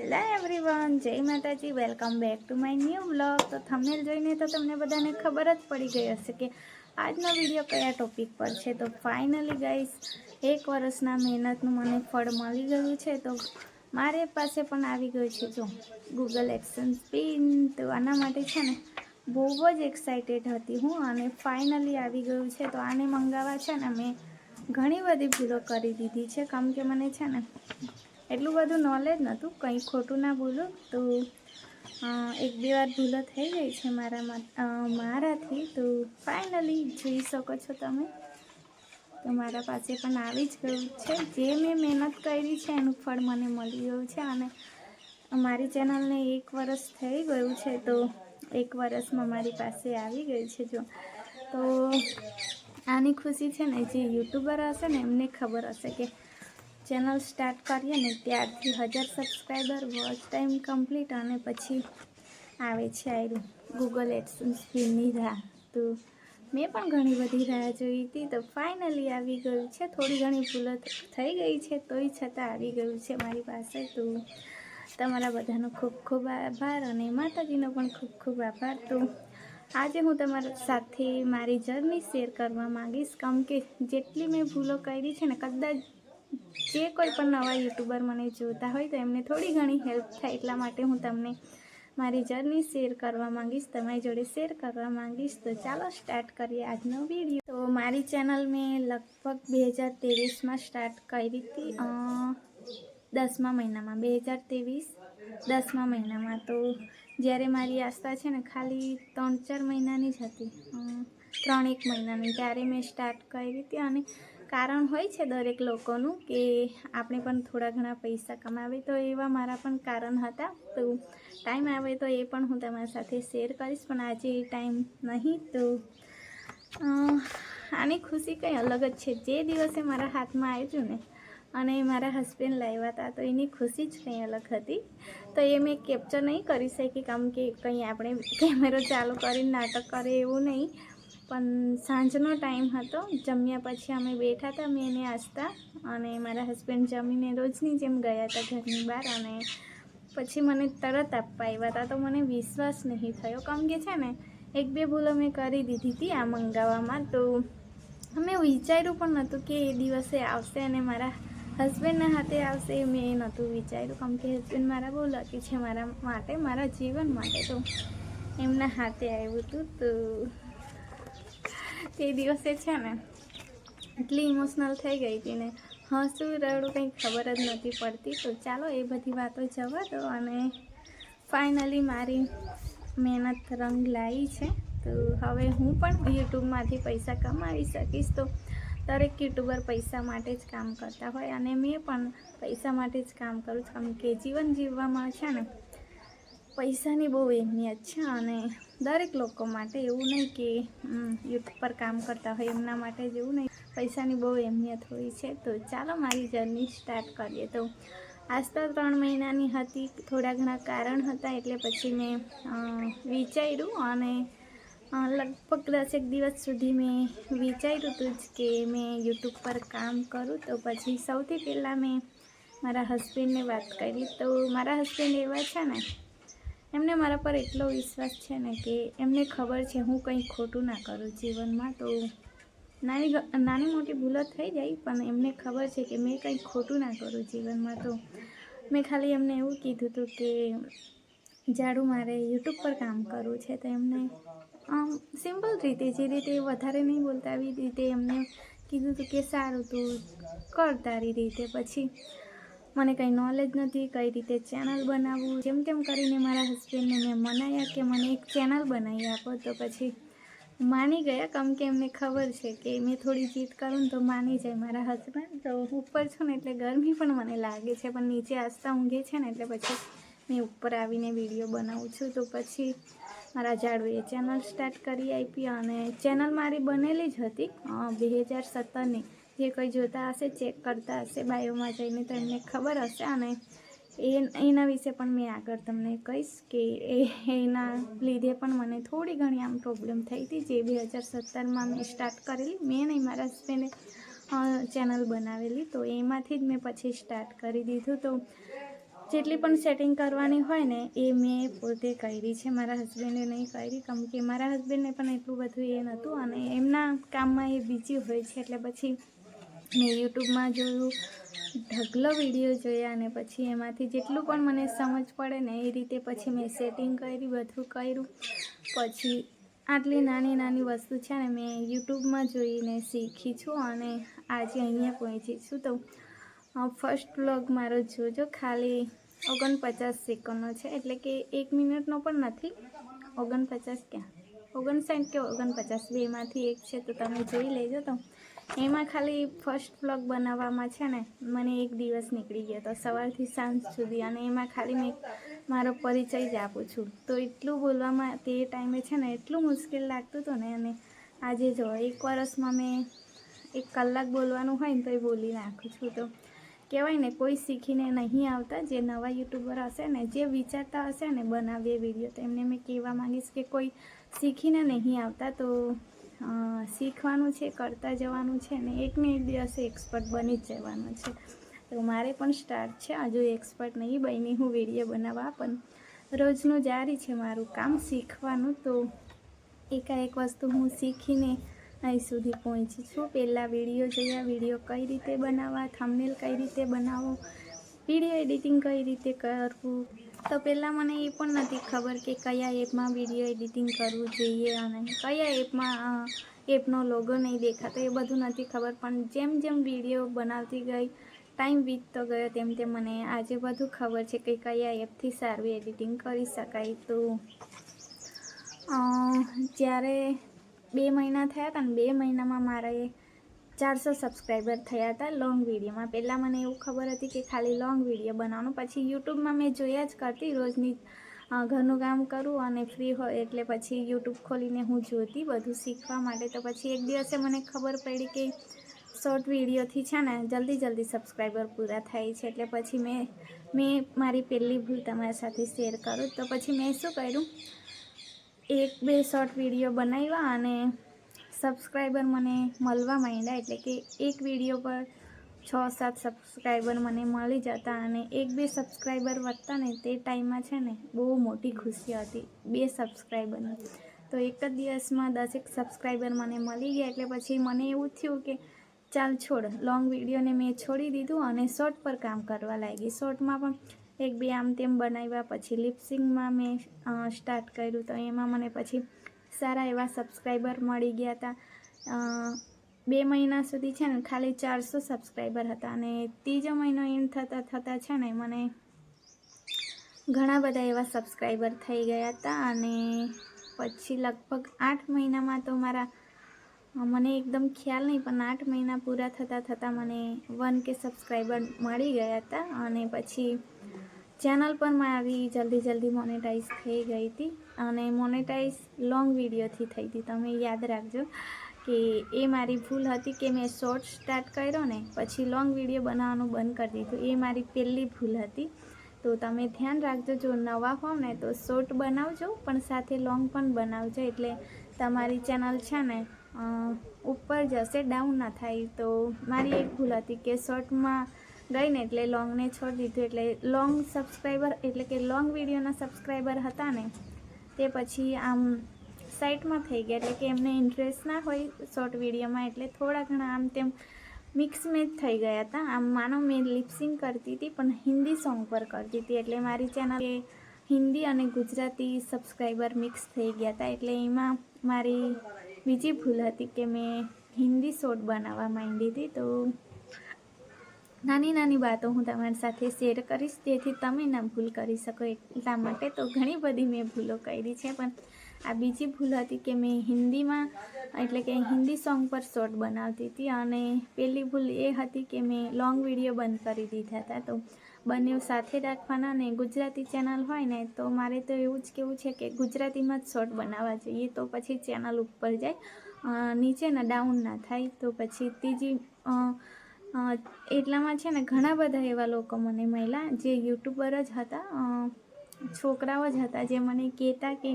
Hello everyone જય Mataji welcome back to my new blog તો thumbnail જોઈને તો તમને બધાને ખબર જ પડી ગઈ હશે કે આજનો વીડિયો કયા ટોપિક પર છે. તો ફાઇનલી ગાઈસ એક વર્ષના મહેનતનું મને ફળ મળી ગયું છે. તો મારે પાસે પણ આવી ગયું છે. જો ગૂગલ એક્શન પિન તો આના માટે છે ને, બહુ જ એક્સાઇટેડ હતી હું અને ફાઇનલી આવી ગયું છે. તો આને મંગાવવા છે ને, મેં ઘણી બધી ભૂલો કરી દીધી છે. કેમ કે મને છે ને એટલું બધું નોલેજ નહોતું, કંઈ ખોટું ના બોલું, તો એક બે વાર ભૂલો થઈ ગઈ છે મારામાં મારાથી, તો ફાઇનલી જોઈ શકો છો તમે. તો મારા પાસે પણ આવી જ ગયું છે. જે મેં મહેનત કરી છે, એનું ફળ મને મળી ગયું છે અને મારી ચેનલને એક વર્ષ થઈ ગયું છે, તો એક વર્ષમાં મારી પાસે આવી ગઈ છે જો. તો આની ખુશી છે ને, જે યુટ્યુબર હશે ને, એમને ખબર હશે કે ચેનલ સ્ટાર્ટ કરીએ ને ત્યારથી હજાર સબસ્ક્રાઈબર વોચ ટાઈમ કમ્પ્લીટ અને પછી આવે છે આયરું. ગૂગલ એડસન્સ રાહ. તો મેં પણ ઘણી બધી રાહ જોઈ હતી. તો ફાઇનલી આવી ગયું છે. થોડી ઘણી ભૂલો થઈ ગઈ છે. તોય છતાં આવી ગયું છે મારી પાસે. તો તમારા બધાનો ખૂબ ખૂબ આભાર અને માતાજીનો પણ ખૂબ ખૂબ આભાર. તો આજે હું તમારા સાથે મારી જર્ની શેર કરવા માગીશ. કેમ કે જેટલી મેં ભૂલો કરી છે ને કદાચ જે કોઈ પણ નવા યુટ્યુબર મને જોતા હોય તો એમને થોડી ઘણી હેલ્પ થાય એટલા માટે હું તમને મારી જર્ની શેર કરવા માંગીશ, તમારી જોડે શેર કરવા માંગીશ. તો ચાલો સ્ટાર્ટ કરીએ આજનો વીડિયો તો મારી ચેનલ મેં લગભગ બે હજાર ત્રેવીસમાં સ્ટાર્ટ કરી હતી દસમા મહિનામાં. બે હજાર ત્રેવીસ દસમા મહિનામાં. તો જ્યારે મારી આસ્થા છે ને, ખાલી ત્રણ ચાર મહિનાની જ હતી ત્રણ એક મહિનાની. ત્યારે મેં સ્ટાર્ટ કરી હતી અને કારણ હોય છે દરેક લોકોનું કે આપણે પણ થોડા ઘણા પૈસા કમાવે, તો એવા મારા પણ કારણ હતા. તો ટાઈમ આવે તો એ પણ હું તમારી સાથે શેર કરીશ, પણ આજે એ ટાઈમ નહીં તો આની ખુશી કંઈ અલગ જ છે. જે દિવસે મારા હાથમાં આવ્યું ને, અને મારા હસબન્ડ લાવ્યા હતા, તો એની ખુશી જ કંઈ અલગ હતી. તો એ મેં કેપ્ચર નહીં કરી શકી કારણ કે કંઈ આપણે કેમેરો ચાલુ કરીને નાટક કરે એવું નહીં. પણ સાંજનો ટાઈમ હતો. જમ્યા પછી અમે બેઠા હતા, મેં એને હસતા અને મારા હસબન્ડ જમીને રોજની જેમ ગયા હતા ઘરની બહાર અને પછી મને તરત આપવા આવ્યા હતા. તો મને વિશ્વાસ નહીં થયો. કેમ કે છે ને, એક બે ભૂલો મેં કરી દીધી હતી આ મંગાવવામાં તો મેં વિચાર્યું પણ નહોતું કે એ દિવસે આવશે અને મારા હસબન્ડના હાથે આવશે એ મેં નહોતું વિચાર્યું. કેમ કે હસબન્ડ મારા બહુ લકી છે મારા માટે, મારા જીવન માટે. તો એમના હાથે આવ્યું હતું. તો તે દિવસે છે ને એટલી ઇમોશનલ થઈ ગઈ હતી ને. હસું રડું કંઈ ખબર જ નહોતી પડતી. તો ચાલો, એ બધી વાતો જવા દો અને ફાઇનલી મારી મહેનત રંગ લાવી છે. તો હવે હું પણ યુટ્યુબમાંથી પૈસા કમાવી શકીશ. તો દરેક યુટ્યુબર પૈસા માટે જ કામ કરતા હોય અને મેં પણ પૈસા માટે જ કામ કરું છું. કારણ કે જીવન જીવવામાં છે ને પૈસાની બહુ અહેમિયત છે અને દરેક લોકો માટે એવું નહીં કે યુથ પર કામ કરતા હોય, એમના માટે જ એવું નહીં. પૈસાની બહુ અહેમિયત હોય છે. તો ચાલો મારી જર્ની સ્ટાર્ટ કરીએ. તો આજ તો ત્રણ મહિનાની હતી. થોડા ઘણા કારણ હતા. એટલે પછી મેં વિચાર્યું અને લગભગ દસેક દિવસ સુધી મેં વિચાર્યું હતું જ કે મેં યુટ્યુબ પર કામ કરું. તો પછી સૌથી પહેલાં મેં મારા હસબન્ડને વાત કરી. તો મારા હસબન્ડ એવા છે ને એમને મારા પર એટલો વિશ્વાસ છે ને કે એમને ખબર છે હું કંઈ ખોટું ના કરું જીવનમાં તો નાની નાની મોટી ભૂલો થઈ જાય, પણ એમને ખબર છે કે મેં કંઈ ખોટું ના કરું જીવનમાં તો મેં ખાલી એમને એવું કીધું હતું કે જાડું મારે યુટ્યુબ પર કામ કરવું છે તો એમને સિમ્પલ રીતે, જે રીતે વધારે નહીં બોલતા, આવી રીતે એમને કીધું હતું કે સારું તું કર તારી રીતે. પછી મને કંઈ નોલેજ નથી કઈ રીતે ચેનલ બનાવવું, જેમ તેમ કરીને મારા હસબન્ડને મેં મનાયા કે મને એક ચેનલ બનાવી આપો. તો પછી માની ગયા, કેમ કે એમને ખબર છે કે મેં થોડી જીત કરું તો માની જાય મારા હસબન્ડ તો ઉપર છું ને એટલે ગરમી પણ મને લાગે છે, પણ નીચે આસતા ઊંઘે છે ને એટલે પછી મેં ઉપર આવીને વીડિયો બનાવું છું. તો પછી મારા જાડુએ ચેનલ સ્ટાર્ટ કરી આપી અને ચેનલ મારી બનેલી જ હતી બે હજાર સત્તરની. જે કોઈ જોતા હશે, ચેક કરતા હશે, બાયોમાં જઈને તો એમને ખબર હશે અને એ એના વિશે પણ મેં આગળ તમને કહીશ કે એના લીધે પણ મને થોડી ઘણી આમ પ્રોબ્લેમ થઈ હતી. જે બે હજાર સત્તરમાં મેં સ્ટાર્ટ કરેલી. મેં નહીં મારા હસબન્ડે ચેનલ બનાવેલી. તો એમાંથી જ મેં પછી સ્ટાર્ટ કરી દીધું. તો જેટલી પણ સેટિંગ કરવાની હોય ને, એ મેં પોતે કરી છે. મારા હસબન્ડે નહીં કરી. કેમ કે મારા હસબન્ડને પણ એટલું બધું એ નહોતું અને એમના કામમાં એ બીજી હોય છે. એટલે પછી મેં યુટ્યુબમાં જોયું, ઢગલો વીડિયો જોયા અને પછી એમાંથી જેટલું પણ મને સમજ પડે ને એ રીતે પછી મેં સેટિંગ કરી, બધું કર્યું. પછી આટલી નાની નાની વસ્તુ છે ને મેં યુટ્યુબમાં જોઈને શીખી છું અને આજે અહીંયા પહોંચી છું. તો ફર્સ્ટ વ્લોગ મારો જોજો. ખાલી ઓગણપચાસ સેકન્ડનો છે. એટલે કે એક મિનિટનો પણ નથી. ઓગણપચાસ ક્યાં? ઓગણસાઠ કે ઓગણપચાસ? બેમાંથી એક છે તો તમે જોઈ લેજો તો. એમાં ખાલી ફર્સ્ટ બ્લોગ બનાવવામાં છે ને, મને એક દિવસ નીકળી ગયો તો સવારથી સાંજ સુધી અને એમાં ખાલી મેં મારો પરિચય જ આપું છું. તો એટલું બોલવામાં તે ટાઈમે છે ને, એટલું મુશ્કેલ લાગતું હતું ને અને આજે જો એક વર્ષમાં મેં એક કલાક બોલવાનું હોય ને તો એ બોલી નાખું છું. તો કહેવાય ને, કોઈ શીખીને નહીં આવતા જે નવા યુટ્યુબર હશે ને, જે વિચારતા હશે ને બનાવીએ વીડિયો તો એમને મેં કહેવા માંગીશ કે કોઈ શીખીને નહીં આવતા તો શીખવાનું છે, કરતા જવાનું છે ને એકને એક દિવસે એક્સપર્ટ બની જ જવાનું છે. તો મારે પણ સ્ટાર્ટ છે. હજુ એક્સપર્ટ નહીં બની, હું વીડિયો બનાવવા, પણ રોજનું જારી છે મારું કામ શીખવાનું. તો એકાએક વસ્તુ હું શીખીને અહીં સુધી પહોંચી છું. પહેલાં વીડિયો જોયા વીડિયો કઈ રીતે બનાવવા થંબનેલ કઈ રીતે બનાવવો વીડિયો એડિટિંગ કઈ રીતે કરવું તો પહેલાં મને એ પણ નથી ખબર કે કયા એપમાં વીડિયો એડિટિંગ કરવું જોઈએ અને કયા એપમાં એપનો લોગો નહીં દેખાતો એ બધું નથી ખબર. પણ જેમ જેમ વીડિયો બનાવતી ગઈ ટાઈમ વીતતો ગયો તેમ તેમ મને આજે બધું ખબર છે કે કયા એપથી સારું એડિટિંગ કરી શકાય તો. જ્યારે બે મહિના થયા હતા ને બે મહિનામાં મારે ચારસો સબસ્ક્રાઈબર થયા હતા લોંગ વિડીયોમાં પહેલાં મને એવું ખબર હતી કે ખાલી લોંગ વીડિયો બનાવવાનું, પછી યુટ્યુબમાં મેં જોયા જ કરતી રોજની ઘરનું કામ કરું અને ફ્રી હોય એટલે પછી યુટ્યુબ ખોલીને હું જોતી બધું શીખવા માટે. તો પછી એક દિવસે મને ખબર પડી કે શોર્ટ વિડીયોથી છે ને જલ્દી જલ્દી સબસ્ક્રાઈબર પૂરા થાય છે. એટલે પછી મેં મેં મારી પહેલી ભૂલ તમારી સાથે શેર કરું. તો પછી મેં શું કર્યું? એક બે શોર્ટ વીડિયો બનાવ્યા અને સબસ્ક્રાઈબર મને મળવા માંડ્યા એટલે કે એક વીડિયો પર છ સાત સબસ્ક્રાઈબર મને મળી જતા અને એક બે સબસ્ક્રાઈબર વધતા ને તે ટાઈમમાં છે ને બહુ મોટી ખુશી હતી, બે સબસ્ક્રાઈબરની તો એક જ દિવસમાં દસેક સબસ્ક્રાઈબર મને મળી ગયા એટલે પછી મને એવું થયું કે ચાલ છોડ લોંગ વિડીયોને મેં છોડી દીધું અને શોર્ટ પર કામ કરવા લાગી. શોર્ટમાં પણ એક બે આમ તેમ બનાવ્યા, પછી લિપસિંગમાં મેં સ્ટાર્ટ કર્યું તો એમાં મને પછી સારા એવા સબસ્ક્રાઈબર મળી ગયા હતા. બે મહિના સુધી છે ને ખાલી ચારસો સબસ્ક્રાઈબર હતા અને ત્રીજો મહિનો એમ થતાં થતાં છે ને મને ઘણા બધા એવા સબસ્ક્રાઈબર થઈ ગયા હતા અને પછી લગભગ આઠ મહિનામાં તો મારા, મને એકદમ ખ્યાલ નહીં પણ આઠ મહિના પૂરા થતાં થતાં મને વન કે સબસ્ક્રાઈબર મળી ગયા હતા અને પછી ચેનલ પણ મારી જલ્દી જલ્દી મોનેટાઈઝ થઈ ગઈ હતી અને મોનેટાઈઝ લોંગ વિડીયોથી થઈ હતી. તમે યાદ રાખજો કે એ મારી ભૂલ હતી કે મેં શોર્ટ સ્ટાર્ટ કર્યો ને, પછી લોંગ વીડિયો બનાવવાનું બંધ કરી દીધું. એ મારી પહેલી ભૂલ હતી. તો તમે ધ્યાન રાખજો, જો નવા હોવ ને તો શોર્ટ બનાવજો, પણ સાથે લોંગ પણ બનાવજો. એટલે તમારી ચેનલ છે ને ઉપર જશે ડાઉન ના થાય. તો મારી એક ભૂલ હતી કે શોર્ટમાં ગઈ ને એટલે લોંગને છોડી દીધું એટલે લોંગ સબસ્ક્રાઈબર એટલે કે લોંગ વિડીયોના સબસ્ક્રાઈબર હતા ને, તે પછી આમ સાઇટમાં થઈ ગયા એટલે કે એમને ઇન્ટરેસ્ટ ના હોય શોર્ટ વિડીયોમાં એટલે થોડા ઘણા આમ તેમ મિક્સ મેચ થઈ ગયા હતા. આમ માનો મેં લિપસિંગ કરતી હતી, પણ હિન્દી સોંગ પર કરતી હતી એટલે મારી ચેનલ હિન્દી અને ગુજરાતી સબસ્ક્રાઈબર મિક્સ થઈ ગયા હતા એટલે એમાં મારી બીજી ભૂલ હતી કે મેં હિન્દી શોર્ટ બનાવવા માંડી હતી તો નાની નાની વાતો હું તમારી સાથે શેર કરીશ, જેથી તમે ના ભૂલ કરી શકો. એટલા માટે તો ઘણી બધી મેં ભૂલો કરી છે, પણ આ બીજી ભૂલ હતી કે મેં હિન્દીમાં, એટલે કે હિન્દી સોંગ પર શોર્ટ બનાવતી હતી. અને પહેલી ભૂલ એ હતી કે મેં લોંગ વીડિયો બંધ કરી દીધા હતા. તો બંને સાથે રાખવાના ને ગુજરાતી ચેનલ હોય ને, તો મારે તો એવું જ કેવું છે કે ગુજરાતીમાં જ શોર્ટ બનાવવા જોઈએ. તો પછી ચેનલ ઉપર જાય નીચે ને ડાઉન ના થાય. તો પછી ત્રીજી એટલામાં છે ને ઘણા બધા એવા લોકો મને મળ્યા જે યુટ્યુબર જ હતા છોકરાઓ જ હતા જે મને કહેતા કે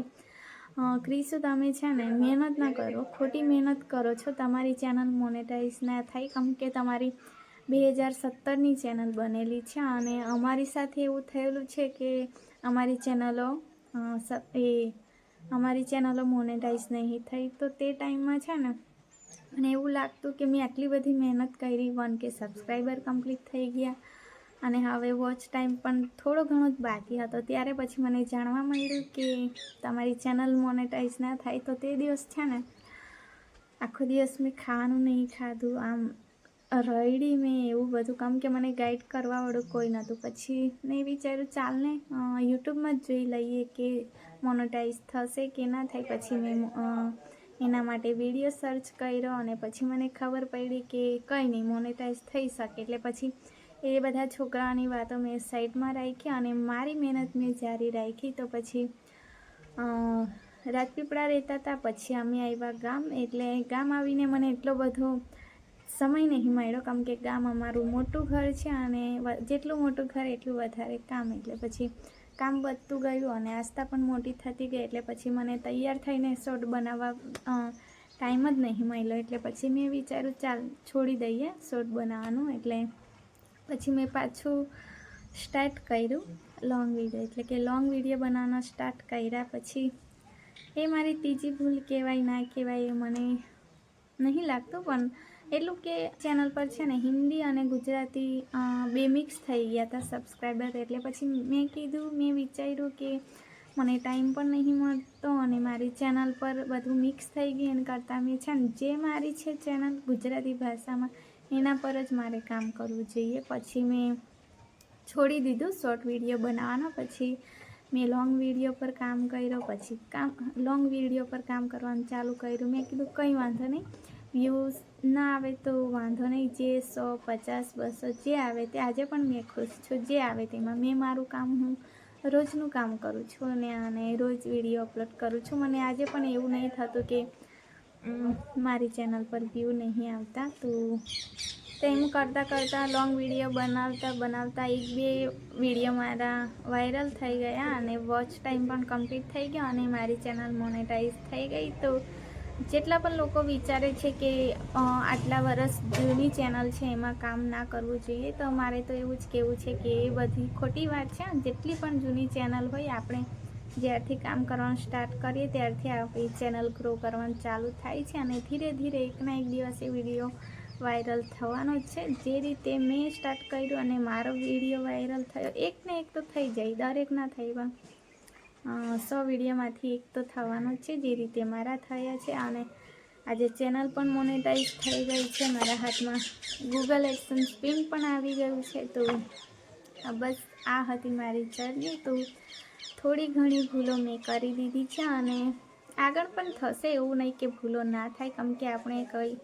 ક્રિસુ તમે છે ને મહેનત ના કરો, ખોટી મહેનત કરો છો, તમારી ચેનલ મોનેટાઈઝ ના થાય. કેમ કે તમારી બે હજાર સત્તરની ચેનલ બનેલી છે અને અમારી સાથે એવું થયેલું છે કે અમારી ચેનલો એ, અમારી ચેનલો મોનેટાઈઝ નહીં થઈ. તો તે ટાઈમમાં છે ને મને એવું લાગતું કે મેં આટલી બધી મહેનત કરી, વન કે સબસ્ક્રાઈબર કમ્પ્લીટ થઈ ગયા. અને હવે વોચ ટાઈમ પણ થોડો ઘણો જ બાકી હતો. ત્યારે પછી મને જાણવા મળ્યું કે તમારી ચેનલ મોનેટાઈઝ ના થાય તો તે દિવસ છે ને, આખો દિવસ મેં ખાવાનું નહીં ખાધું. આમ રડી મેં એવું બધું કામ કે મને ગાઈડ કરવાવાળું કોઈ નહોતું. પછી મેં વિચાર્યું ચાલને યુટ્યુબમાં જ જોઈ લઈએ કે મોનોટાઈઝ થશે કે ના થાય. પછી મેં એના માટે વીડિયો સર્ચ કર્યો અને પછી મને ખબર પડી કે કંઈ નહીં મોનેટાઈઝ થઈ શકે. એટલે પછી એ બધા છોકરાઓની વાતો મેં સાઈડમાં રાખી અને મારી મહેનત મેં જારી રાખી. તો પછી રાજપીપળા રહેતા હતા. પછી અમે આવ્યા ગામ. એટલે ગામ આવીને મને એટલો બધો સમય નહીં મળ્યો. કેમ કે ગામ અમારું મોટું ઘર છે અને જેટલું મોટું ઘર એટલું વધારે કામ. એટલે પછી કામ વધતું ગયું અને આસ્થા પણ મોટી થતી ગઈ એટલે પછી મને તૈયાર થઈને શોર્ટ બનાવવા ટાઈમ જ નહીં મળ્યો. એટલે પછી મેં વિચાર્યું, ચાલ, છોડી દઈએ શોર્ટ બનાવવાનું. એટલે પછી મેં પાછું સ્ટાર્ટ કર્યું લોંગ વીડિયો એટલે કે લોંગ વીડિયો બનાવવાનો સ્ટાર્ટ કર્યા પછી એ મારી ત્રીજી ભૂલ કહેવાય, ના કહેવાય એ મને નહીં લાગતું, પણ એટલું કે ચેનલ પર છે ને હિન્દી અને ગુજરાતી બે મિક્સ થઈ ગયા હતા સબસ્ક્રાઈબર એટલે પછી મેં કીધું, મેં વિચાર્યું કે મને ટાઈમ પણ નહીં મળતો અને મારી ચેનલ પર બધું મિક્સ થઈ ગયું. એને કરતાં મેં છે ને જે મારી છે ચેનલ ગુજરાતી ભાષામાં, એના પર જ મારે કામ કરવું જોઈએ. પછી મેં છોડી દીધું શોર્ટ વીડિયો બનાવવાનો. પછી મેં લોંગ વીડિયો પર કામ કર્યો. પછી કામ લોંગ વીડિયો પર કામ કરવાનું ચાલુ કર્યું. મેં કીધું કંઈ વાંધો નહીં. વ્યૂઝ ના આવે તો વાંધો નહીં. જે સો, પચાસ, બસો જે આવે તે આજે પણ મેં ખુશ છું. જે આવે તેમાં મેં મારું કામ હું રોજનું કામ કરું છું અને અને રોજ વીડિયો અપલોડ કરું છું. મને આજે પણ એવું નહીં થતું કે મારી ચેનલ પર વ્યૂ નહીં આવતા. તો તેમ કરતાં કરતાં લોંગ વીડિયો બનાવતા બનાવતા એક બે વીડિયો મારા વાયરલ થઈ ગયા અને વોચ ટાઈમ પણ કમ્પ્લીટ થઈ ગયો અને મારી ચેનલ મોનેટાઈઝ થઈ ગઈ. તો જેટલા પણ લોકો વિચારે છે કે આટલા વર્ષ જૂની ચેનલ છે એમાં કામ ના કરવું જોઈએ તો મારે તો એવું જ કહેવું છે કે એ બધી ખોટી વાત છે. જેટલી પણ જૂની ચેનલ હોય આપણે જ્યારથી કામ કરવાનું સ્ટાર્ટ કરીએ ત્યારથી આપણી ચેનલ ગ્રો કરવાનું ચાલુ થાય છે. અને ધીરે ધીરે એકના એક દિવસે વીડિયો વાયરલ થવાનો છે. જે રીતે મેં સ્ટાર્ટ કર્યું અને મારો વીડિયો વાયરલ થયો એક ને એક તો થઈ જાય દરેકના થઈ અ, સો વિડીયોમાંથી એક તો થવાનો છે, જે રીતે મારા થયા છે. અને આજે ચેનલ પણ મોનેટાઈઝ થઈ ગઈ છે. મારા હાથમાં ગૂગલ એક્સન્સ પિન પણ આવી ગયું છે. તો બસ આ હતી મારી જર્ની. તો થોડી ઘણી ભૂલો મેં કરી દીધી છે અને આગળ પણ થશે એવું નહીં કે ભૂલો ના થાય. કેમ કે આપણે કંઈ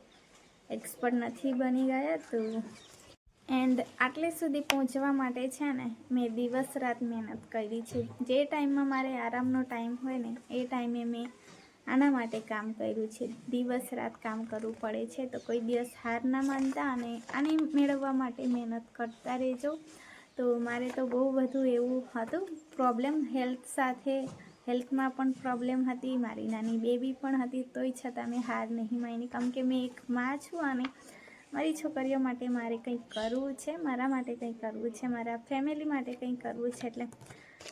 એક્સપર્ટ નથી બની ગયા, તો એન્ડ આટલે સુધી પહોંચવા માટે છે ને, મેં દિવસ રાત મહેનત કરી છે. જે ટાઈમમાં મારે આરામનો ટાઈમ હોય ને, એ ટાઈમે મેં આના માટે કામ કર્યું છે. દિવસ રાત કામ કરવું પડે છે, તો કોઈ દિવસ હાર ના માનતા અને આને મેળવવા માટે મહેનત કરતા રહેજો. તો મારે તો બહુ બધું એવું હતું. પ્રોબ્લેમ હેલ્થ સાથે, હેલ્થમાં પણ પ્રોબ્લેમ હતી. મારી નાની બેબી પણ હતી, તોય છતાં મેં હાર નહીં માની. કેમ કે મેં એક મા છું અને મારી છોકરીઓ માટે મારે કંઈક કરવું છે, મારા માટે કંઈક કરવું છે, મારા ફેમિલી માટે કંઈક કરવું છે એટલે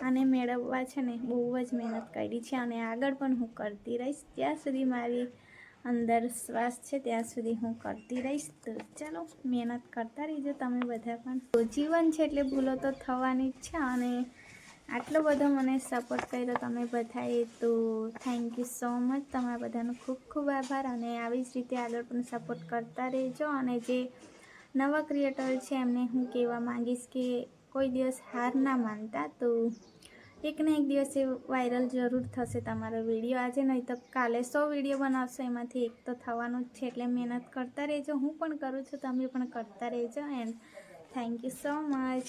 આને મેળવવા છે ને બહુ જ મહેનત કરી છે અને આગળ પણ હું કરતી રહીશ. ત્યાં સુધી મારી અંદર શ્વાસ છે, ત્યાં સુધી હું કરતી રહીશ. તો ચાલો, મહેનત કરતા રહીજો, તમે બધા પણ. જીવન છે એટલે ભૂલો તો થવાની જ છે અને આટલો બધો મને સપોર્ટ કર્યો તમે બધાએ તો થેન્ક યુ સો મચ તમારા બધાનો ખૂબ ખૂબ આભાર અને આવી જ રીતે આગળ પણ સપોર્ટ કરતા રહેજો અને જે નવા ક્રિએટર છે એમને હું કહેવા માંગીશ કે કોઈ દિવસ હાર ના માનતા તો એક ને એક દિવસે વાયરલ જરૂર થશે તમારો વીડિયો આજે નહીં તો કાલે સો વીડિયો બનાવશો, એમાંથી એક તો થવાનું જ છે, એટલે મહેનત કરતા રહેજો. હું પણ કરું છું, તમે પણ કરતા રહેજો and thank you so much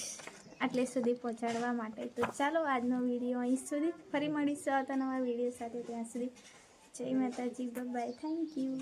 આટલે સુધી પહોંચાડવા માટે. તો ચાલો આજનો વીડિયો અહીં સુધી ફરી મળીશું આવતા નવા વીડિયો સાથે ત્યાં સુધી. જય માતાજી બાય થેન્ક યુ